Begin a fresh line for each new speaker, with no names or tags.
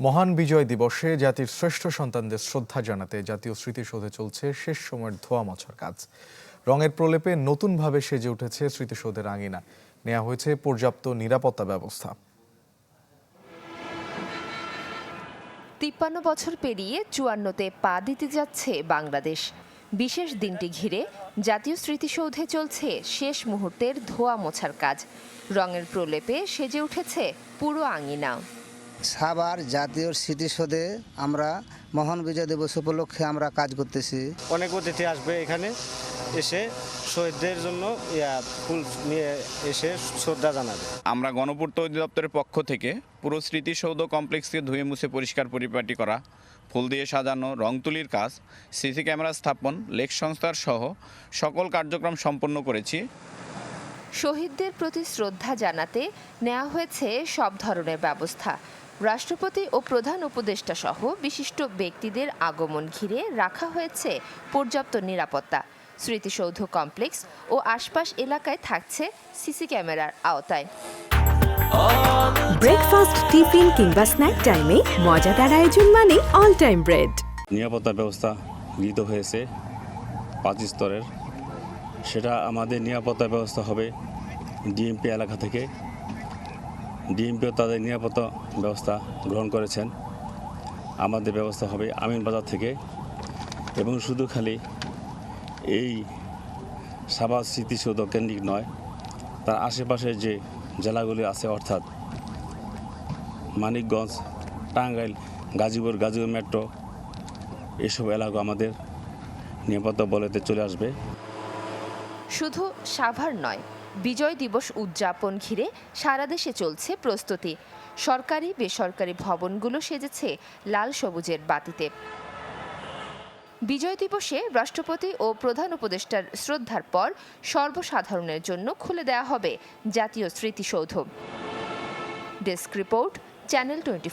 মহান বিজয় দিবসে জাতির শ্রেষ্ঠ সন্তানদের শ্রদ্ধা জানাতে জাতীয় স্মৃতিসৌধে চলছে শেষ সময়ের ধোয়া মোছার কাজ। রঙের প্রলেপে নতুনভাবে সেজে উঠেছে স্মৃতিসৌধের আঙিনা। নেওয়া হয়েছে পর্যাপ্ত নিরাপত্তা ব্যবস্থা।
তিপ্পান্ন বছর পেরিয়ে চুয়ান্নতে পা দিতে যাচ্ছে বাংলাদেশ। বিশেষ দিনটি ঘিরে জাতীয় স্মৃতিসৌধে চলছে শেষ মুহূর্তের ধোয়া মোছার কাজ। রঙের প্রলেপে সেজে উঠেছে পুরো আঙিনা।
সাবার জাতীয় স্মৃতিসৌধে আমরা মহান বিজয় দিবস উপলক্ষে আমরা কাজ করতেছি।
অনেক অতিথি আসবে এখানে এসে শহীদদের জন্য ফুল নিয়ে এসে শ্রদ্ধা জানাবে।
আমরা গণপূর্ত অধিদপ্তরের পক্ষ থেকে পুরো স্মৃতিসৌধ কমপ্লেক্সকে ধুয়ে মুছে পরিষ্কার পরিপাটি করা ফুল দিয়ে সাজানো রং তুলির কাজ সিসি ক্যামেরা স্থাপন লেক সংস্থার সহ সকল কার্যক্রম সম্পন্ন করেছি।
শহীদদের প্রতি শ্রদ্ধা জানাতে নেওয়া হয়েছে সব ধরনের ব্যবস্থা। রাষ্ট্রপতি ও প্রধান উপদেষ্টা সহ বিশিষ্ট ব্যক্তিদের আগমন ঘিরে রাখা হয়েছে পর্যাপ্ত নিরাপত্তা। স্মৃতিসৌধ কমপ্লেক্স ও আশপাশ এলাকায় থাকছে সিসি ক্যামেরার আওতায়।
ব্রেকফাস্ট টিফিন কিংবা স্ন্যাক টাইমে মজাদার আয়োজন মানে অল টাইম ব্রেড
নিরাপত্তা ব্যবস্থা গৃহীত হয়েছে পাঁচ স্তরের। সেটা আমাদের নিরাপত্তা ব্যবস্থা হবে ডিএমপি এলাকা থেকে। ডিএমপিও তাদের নিরাপত্তা ব্যবস্থা গ্রহণ করেছেন। আমাদের ব্যবস্থা হবে আমিন বাজার থেকে এবং শুধু খালি এই সাবাস স্মৃতিসৌধ কেন্দ্রিক নয়, তার আশেপাশের যে জেলাগুলি আছে, অর্থাৎ মানিকগঞ্জ, টাঙ্গাইল, গাজীপুর গাজীপুর মেট্রো, এসব এলাকা আমাদের নিরাপত্তা বলতে চলে আসবে।
শুধু সাভার নয় বিজয় দিবস উদযাপন ঘিরে সারা দেশে চলছে প্রস্তুতি। সরকারি, বেসরকারি ভবনগুলো সেজেছে লাল সবুজের বাতিতে। বিজয় দিবসে রাষ্ট্রপতি ও প্রধান উপদেষ্টার শ্রদ্ধার পর সর্বসাধারণের জন্য খুলে দেওয়া হবে জাতীয় স্মৃতিসৌধ। Desk report, channel twenty